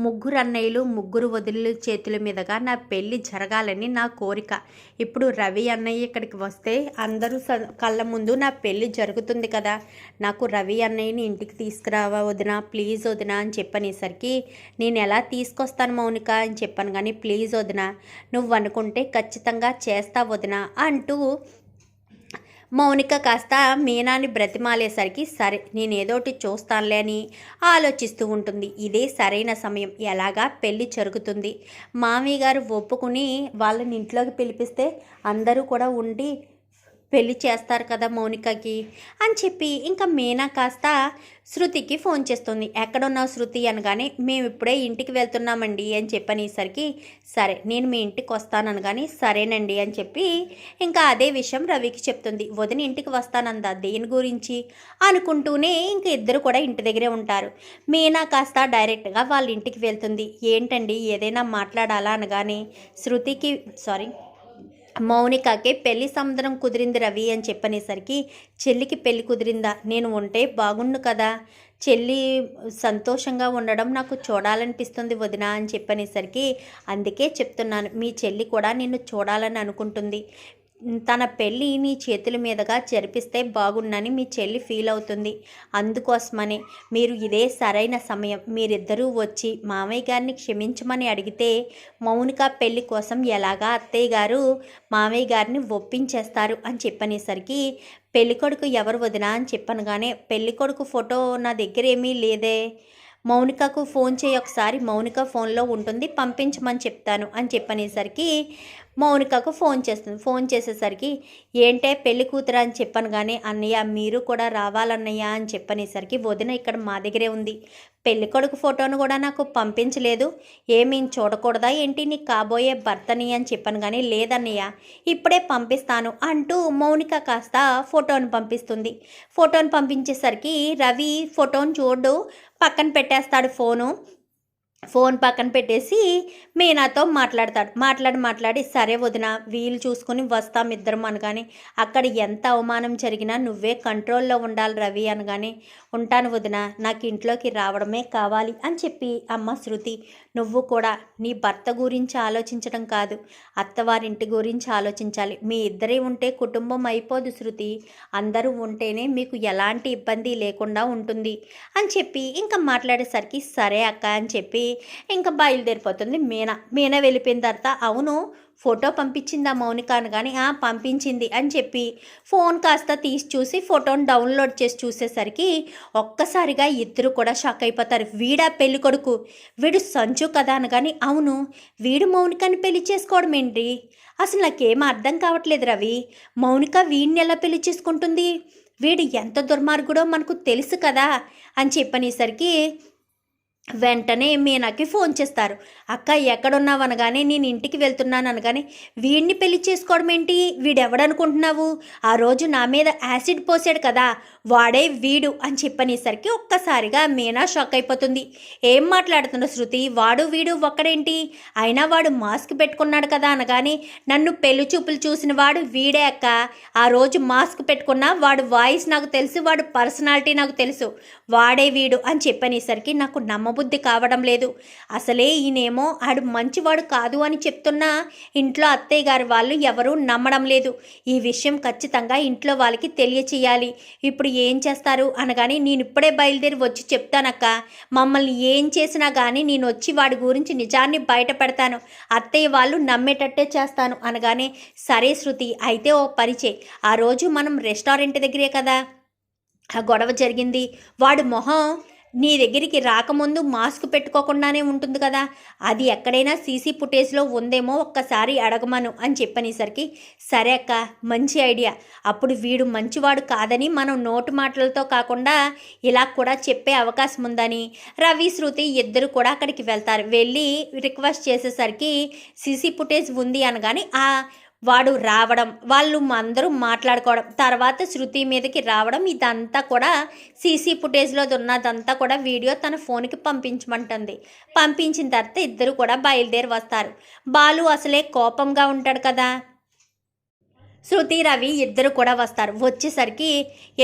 ముగ్గురు అన్నయ్యలు ముగ్గురు వదిలి చేతుల మీదుగా నా పెళ్ళి జరగాలని నా కోరిక. ఇప్పుడు రవి అన్నయ్య ఇక్కడికి వస్తే అందరూ స- కళ్ళ ముందు నా పెళ్ళి జరుగుతుంది కదా. నాకు రవి అన్నయ్యని ఇంటికి తీసుకురావా వదినా? ప్లీజ్ వదినా అని చెప్పనేసరికి నేను ఎలా తీసుకొస్తాను మౌనిక అని చెప్పాను కానీ ప్లీజ్ వదినా నువ్వు అనుకుంటే ఖచ్చితంగా చేస్తా వదినా అంటూ మౌనిక కాస్త మీనాని బ్రతిమాలేసరికి సరే నేనేదోటి చూస్తానులే అని ఆలోచిస్తూ ఉంటుంది. ఇదే సరైన సమయం. ఎలాగా పెళ్ళి జరుగుతుంది? మామయ్య గారు ఒప్పుకుని వాళ్ళని ఇంట్లోకి పిలిపిస్తే అందరూ కూడా ఉండి పెళ్ళి చేస్తారు కదా మౌనికకి అని చెప్పి ఇంకా మీనా కాస్త శృతికి ఫోన్ చేస్తుంది. ఎక్కడున్నావు శృతి? అనగానే మేము ఇప్పుడే ఇంటికి వెళ్తున్నామండి అని చెప్పనేసరికి సరే నేను మీ ఇంటికి వస్తాను అనగానే సరేనండి అని చెప్పి ఇంకా అదే విషయం రవికి చెప్తుంది. వదిన ఇంటికి వస్తానందా? దేని గురించి? అనుకుంటూనే ఇంక ఇద్దరు కూడా ఇంటి దగ్గరే ఉంటారు. మీనా కాస్త డైరెక్ట్గా వాళ్ళ ఇంటికి వెళ్తుంది. ఏంటండి? ఏదైనా మాట్లాడాలా? అనగానే శృతికి సారీ మౌనికకి పెళ్ళి సముద్రం కుదిరింది రవి అని చెప్పనేసరికి చెల్లికి పెళ్ళి కుదిరిందా? నేను ఉంటే బాగుండు కదా. చెల్లి సంతోషంగా ఉండడం నాకు చూడాలనిపిస్తుంది వదిన అని చెప్పనేసరికి అందుకే చెప్తున్నాను. మీ చెల్లి కూడా నిన్ను చూడాలని అనుకుంటుంది. తన పెళ్ళి నీ చేతుల మీదుగా జరిపిస్తే బాగుండని మీ చెల్లి ఫీల్ అవుతుంది. అందుకోసమని మీరు ఇదే సరైన సమయం. మీరిద్దరూ వచ్చి మామయ్య గారిని క్షమించమని అడిగితే మౌనిక పెళ్ళి కోసం ఎలాగా అత్తయ్య గారు మామయ్య గారిని ఒప్పించేస్తారు అని చెప్పనేసరికి పెళ్ళికొడుకు ఎవరు వదినా అని చెప్పనగానే పెళ్ళికొడుకు ఫోటో నా దగ్గర ఏమీ లేదే. మౌనికకు ఫోన్ చేయి ఒకసారి మౌనిక ఫోన్లో ఉంటుంది పంపించమని చెప్తాను అని చెప్పనేసరికి మౌనికకు ఫోన్ చేస్తుంది. ఫోన్ చేసేసరికి ఏంటే పెళ్ళి కూతురు అని చెప్పాను కానీ అన్నయ్య మీరు కూడా రావాలన్నయ్య అని చెప్పనేసరికి వదిన ఇక్కడ మా దగ్గరే ఉంది. పెళ్ళి కొడుకు ఫోటోను కూడా నాకు పంపించలేదు. ఏమీ చూడకూడదా ఏంటి? నీకు కాబోయే భర్తని అని చెప్పాను కానీ లేదన్నయ్య. ఇప్పుడే పంపిస్తాను అంటూ మౌనిక కాస్త ఫోటోను పంపిస్తుంది. ఫోటోను పంపించేసరికి రవి ఫోటోను చూడు పక్కన పెట్టేస్తాడు ఫోను. ఫోన్ పక్కన పెట్టేసి మీనాతో మాట్లాడతాడు. మాట్లాడి మాట్లాడి సరే వదిన వీలు చూసుకొని వస్తాం ఇద్దరం అనగానే అక్కడ ఎంత అవమానం జరిగినా నువ్వే కంట్రోల్లో ఉండాలి రవి అనగానే ఉంటాను వదిన నాకు ఇంట్లోకి రావడమే కావాలి అని చెప్పి అమ్మ శృతి నువ్వు కూడా నీ భర్త గురించి ఆలోచించడం కాదు. అత్తవారింటి గురించి ఆలోచించాలి. మీ ఇద్దరే ఉంటే కుటుంబం అయిపోదు శృతి. అందరూ ఉంటేనే మీకు ఎలాంటి ఇబ్బంది లేకుండా ఉంటుంది అని చెప్పి ఇంకా మాట్లాడేసరికి సరే అక్క అని చెప్పి ఇంకా బయలుదేరిపోతుంది మీనా. మీనా వెళ్ళిపోయిన తర్వాత అవును ఫోటో పంపించిందా మౌనికాను కానీ "ఆ, పంపించింది అని చెప్పి ఫోన్ కాస్త తీసి చూసి ఫోటోని డౌన్లోడ్ చేసి చూసేసరికి ఒక్కసారిగా ఇద్దరు కూడా షాక్ అయిపోతారు. వీడా పెళ్ళి కొడుకు? వీడు సంచు కదా అనగాని అవును వీడు మౌనికని పెళ్ళి చేసుకోవడం ఏంటి? అసలు నాకేం అర్థం కావట్లేదు రవి. మౌనిక వీడిని ఎలా పెళ్ళి చేసుకుంటుంది? వీడు ఎంత దుర్మార్గుడో మనకు తెలుసు కదా అని చెప్పనేసరికి వెంటనే మీనాకి ఫోన్ చేస్తారు. అక్క ఎక్కడున్నావు? అనగానే నేను ఇంటికి వెళ్తున్నాను. అనగానే వీడిని పెళ్ళి చేసుకోవడం ఏంటి? వీడెవడనుకుంటున్నావు ఆ రోజు నా మీద యాసిడ్ పోసాడు కదా వాడే వీడు. అని చెప్పనేసరికి ఒక్కసారిగా మీనా షాక్ అయిపోతుంది. ఏం మాట్లాడుతున్న శృతి? వాడు వీడు ఒక్కడేంటి? అయినా వాడు మాస్క్ పెట్టుకున్నాడు కదా. అనగానే నన్ను పెళ్ళి చూపులు చూసిన వాడు వీడే అక్క. ఆ రోజు మాస్క్ పెట్టుకున్నా వాడు వాయిస్ నాకు తెలుసు వాడు పర్సనాలిటీ నాకు తెలుసు. వాడే వీడు. అని చెప్పనేసరికి నాకు నమ్మబుద్ధి కావడం లేదు. అసలే ఈయనేమో ఆడు మంచివాడు కాదు అని చెప్తున్నా ఇంట్లో అత్తయ్య గారి వాళ్ళు ఎవరూ నమ్మడం లేదు. ఈ విషయం ఖచ్చితంగా ఇంట్లో వాళ్ళకి తెలియచేయాలి. ఇప్పుడు ఏం చేస్తారు అనగానే నేను ఇప్పుడే బయలుదేరి వచ్చి చెప్తానక్క. మమ్మల్ని ఏం చేసినా కానీ నేను వచ్చి వాడి గురించి నిజాన్ని బయట పెడతాను అత్తయ్య వాళ్ళు నమ్మేటట్టే చేస్తాను అనగానే సరే శృతి అయితే ఓ పరిచే. ఆ రోజు మనం రెస్టారెంట్ దగ్గరే కదా. ఆ గొడవ జరిగింది. వాడు మొహం నీ దగ్గరికి రాకముందు మాస్క్ పెట్టుకోకుండానే ఉంటుంది కదా. అది ఎక్కడైనా సీసీ ఫుటేజ్లో ఉందేమో ఒక్కసారి అడగమను అని చెప్పనేసరికి సరే అక్క మంచి ఐడియా. అప్పుడు వీడు మంచివాడు కాదని మనం నోటు మాటలతో కాకుండా ఇలా కూడా చెప్పే అవకాశం ఉందని. రవి శృతి ఇద్దరు కూడా అక్కడికి వెళ్తారు. వెళ్ళి రిక్వెస్ట్ చేసేసరికి సీసీ ఫుటేజ్ ఉంది అనగాని ఆ వాడు రావడం వాళ్ళు అందరూ మాట్లాడుకోవడం తర్వాత శృతి మీదకి రావడం ఇదంతా కూడా సీసీ ఫుటేజ్లో ఉన్నదంతా కూడా వీడియో తన ఫోన్కి పంపించమంటుంది. పంపించిన తర్వాత ఇద్దరు కూడా బయలుదేరి వస్తారు. బాలు అసలే కోపంగా ఉంటాడు కదా. శృతి రవి ఇద్దరు కూడా వస్తారు. వచ్చేసరికి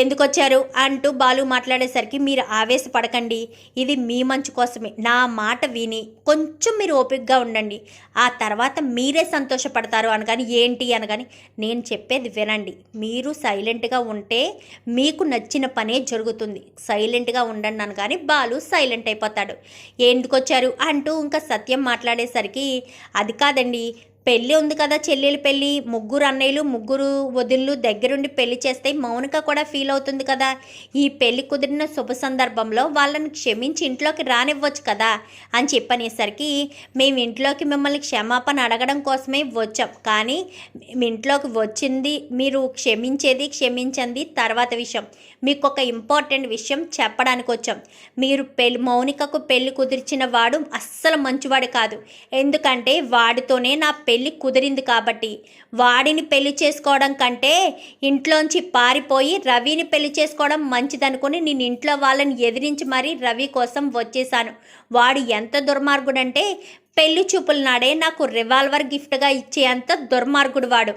ఎందుకు వచ్చారు అంటూ బాలు మాట్లాడేసరికి మీరు ఆవేశపడకండి. ఇది మీ మంచి కోసమే. నా మాట విని కొంచెం మీరు ఓపికగా ఉండండి. ఆ తర్వాత మీరే సంతోషపడతారు అనగాని ఏంటి అనగాని నేను చెప్పేది వినండి. మీరు సైలెంట్గా ఉంటే మీకు నచ్చిన పనే జరుగుతుంది. సైలెంట్గా ఉండండి అనగాని బాలు సైలెంట్ అయిపోతాడు. ఎందుకు వచ్చారు అంటూ ఇంకా సత్యం మాట్లాడేసరికి అది కాదండి పెళ్ళి ఉంది కదా చెల్లెలు పెళ్ళి ముగ్గురు అన్నయ్యలు ముగ్గురు వదిళ్ళు దగ్గరుండి పెళ్ళి చేస్తే మౌనిక కూడా ఫీల్ అవుతుంది కదా. ఈ పెళ్ళి కుదిరిన శుభ సందర్భంలో వాళ్ళని క్షమించి ఇంట్లోకి రానివ్వచ్చు కదా అని చెప్పనేసరికి మేము ఇంట్లోకి మిమ్మల్ని క్షమాపణ అడగడం కోసమే వచ్చాం. కానీ ఇంట్లోకి వచ్చింది మీరు క్షమించేది క్షమించండి తర్వాత విషయం. మీకు ఒక ఇంపార్టెంట్ విషయం చెప్పడానికి వచ్చాం మీరు పెళ్ళి మౌనికకు పెళ్ళి కుదిర్చిన వాడు అస్సలు మంచివాడు కాదు. ఎందుకంటే వాడితోనే నా పెళ్ళి కుదిరింది కాబట్టి. వాడిని పెళ్ళి చేసుకోవడం కంటే ఇంట్లోంచి పారిపోయి రవిని పెళ్ళి చేసుకోవడం మంచిదనుకుని నేను ఇంట్లో వాళ్ళని ఎదిరించి మరీ రవి కోసం వచ్చేసాను వాడు ఎంత దుర్మార్గుడంటే పెళ్ళి చూపుల నాడే నాకు రివాల్వర్ గిఫ్ట్గా ఇచ్చేంత దుర్మార్గుడు వాడు.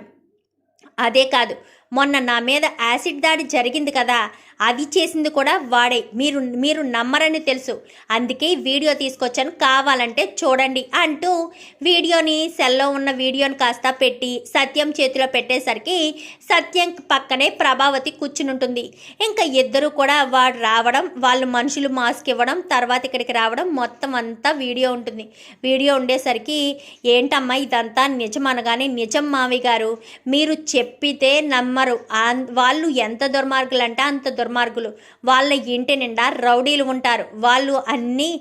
అదే కాదు మొన్న నా మీద యాసిడ్ దాడి జరిగింది కదా అది చేసింది కూడా వాడే. మీరు మీరు నమ్మరని తెలుసు. అందుకే వీడియో తీసుకొచ్చాను. కావాలంటే చూడండి అంటూ వీడియోని సెల్లో ఉన్న వీడియోని కాస్త పెట్టి సత్యం చేతిలో పెట్టేసరికి సత్యం పక్కనే ప్రభావతి కూర్చుని ఇంకా ఇద్దరు కూడా వాడు రావడం వాళ్ళు మనుషులు మాస్క్ ఇవ్వడం తర్వాత ఇక్కడికి రావడం మొత్తం అంతా వీడియో ఉంటుంది. వీడియో ఉండేసరికి ఏంటమ్మా ఇదంతా నిజం అనగానే నిజం మావి గారు మీరు చెప్పితే నమ్మ నమ్మరు వాళ్ళు ఎంత దుర్మార్గులు అంటే అంత దుర్మార్గులు. వాళ్ళ ఇంటి నిండా రౌడీలు ఉంటారు. వాళ్ళు అన్నీ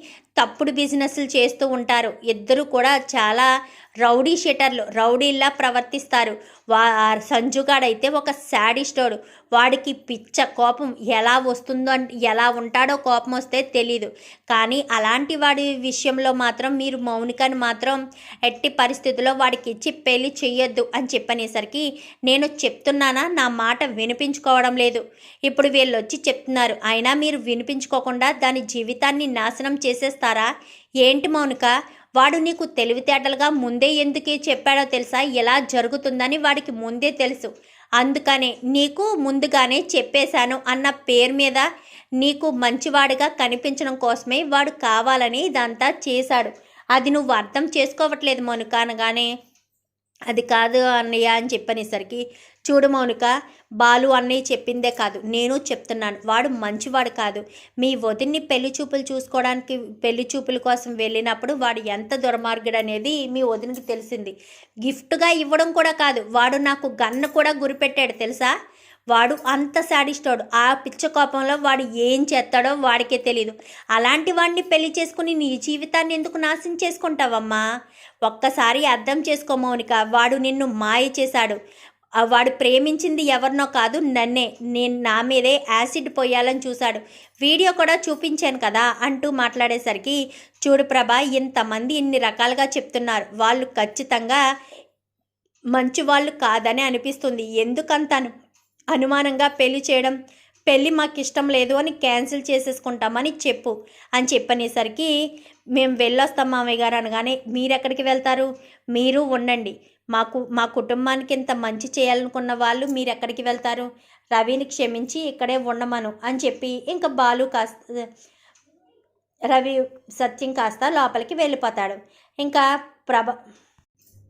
తప్పుడు బిజినెస్లు చేస్తూ ఉంటారు. ఇద్దరు కూడా చాలా రౌడీ షెటర్లు రౌడీల్లా ప్రవర్తిస్తారు. వా సంజుగాడైతే ఒక శాడిస్టోడు. వాడికి పిచ్చ కోపం ఎలా వస్తుందో ఎలా ఉంటాడో కోపం వస్తే తెలీదు. కానీ అలాంటి వాడి విషయంలో మాత్రం మీరు మౌనికని మాత్రం ఎట్టి పరిస్థితుల్లో వాడికి ఇచ్చి పెళ్ళి చెయ్యొద్దు అని చెప్పనేసరికి నేను చెప్తున్నానా? నా మాట వినిపించుకోవడం లేదు. ఇప్పుడు వీళ్ళు వచ్చి చెప్తున్నారు. అయినా మీరు వినిపించుకోకుండా దాని జీవితాన్ని నాశనం చేసేస్తారా? ఏంటి మౌనిక? వాడు నీకు తెలివితేటలుగా ముందే ఎందుకే చెప్పాడో తెలుసా? ఎలా జరుగుతుందని వాడికి ముందే తెలుసు. అందుకనే నీకు ముందుగానే చెప్పేశాను అన్న పేరు మీద నీకు మంచివాడిగా కనిపించడం కోసమే వాడు కావాలని ఇదంతా చేశాడు. అది నువ్వు అర్థం చేసుకోవట్లేదు మౌనిక అనగానే అది కాదు అన్నయ్య అని చెప్పనేసరికి చూడు మౌనిక బాలు అన్నయ్య చెప్పిందే కాదు నేను చెప్తున్నాను. వాడు మంచివాడు కాదు. మీ వదిన్ని పెళ్ళి చూపులు చూసుకోవడానికి పెళ్ళి చూపుల కోసం వెళ్ళినప్పుడు వాడు ఎంత దుర్మార్గుడు అనేది మీ వదినికి తెలిసింది. గిఫ్ట్గా ఇవ్వడం కూడా కాదు. వాడు నాకు గన్ను కూడా గురిపెట్టాడు తెలుసా? వాడు అంత సాడిస్తాడు ఆ పిచ్చ కోపంలో వాడు ఏం చేస్తాడో వాడికే తెలియదు అలాంటి వాడిని పెళ్ళి చేసుకుని నీ జీవితాన్ని ఎందుకు నాశనం చేసుకుంటావమ్మా? ఒక్కసారి అర్థం చేసుకో మౌనిక. వాడు నిన్ను మాయ చేశాడు. వాడు ప్రేమించింది ఎవరినో కాదు నన్నే. నేను నా మీదే యాసిడ్ పోయాలని చూశాడు. వీడియో కూడా చూపించాను కదా అంటూ మాట్లాడేసరికి చూడు ప్రభా ఇంతమంది ఇన్ని రకాలుగా చెప్తున్నారు. వాళ్ళు ఖచ్చితంగా మంచి వాళ్ళు కాదని అనిపిస్తుంది. ఎందుకంతను? అనుమానంగా పెళ్ళి చేయడం పెళ్ళి మాకు ఇష్టం లేదు అని క్యాన్సిల్ చేసేసుకుంటామని చెప్పు అని చెప్పనేసరికి మేము వెళ్ళొస్తాం మామయ్య గారు అనగానే మీరు ఎక్కడికి వెళ్తారు? మీరు ఉండండి. మాకు మా కుటుంబానికి ఇంత మంచి చేయాలనుకున్న వాళ్ళు మీరు ఎక్కడికి వెళ్తారు? రవిని క్షమించి ఇక్కడే ఉండమను అని చెప్పి ఇంకా బాలు కాస్త రవి సత్యం కాస్త లోపలికి వెళ్ళిపోతాడు. ఇంకా ప్రభ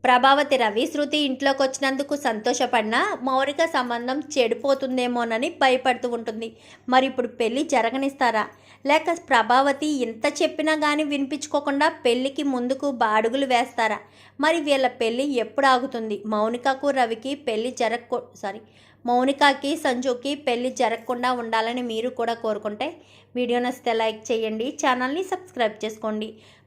ప్రభావతి రవి శృతి ఇంట్లోకి వచ్చినందుకు సంతోషపడినా మౌరిక సంబంధం చెడిపోతుందేమోనని భయపడుతూ ఉంటుంది. మరి ఇప్పుడు పెళ్ళి జరగనిస్తారా? లేక ప్రభావతి ఇంత చెప్పినా కానీ వినిపించుకోకుండా పెళ్ళికి ముందుకు బాడుగులు వేస్తారా? మరి వీళ్ళ పెళ్ళి ఎప్పుడు ఆగుతుంది? మౌనికకు రవికి పెళ్ళి జరగకో సారీ మౌనికకి సంజుకి పెళ్ళి జరగకుండా ఉండాలని మీరు కూడా కోరుకుంటే వీడియో నచ్చితే లైక్ చేయండి ఛానల్ని సబ్స్క్రైబ్ చేసుకోండి.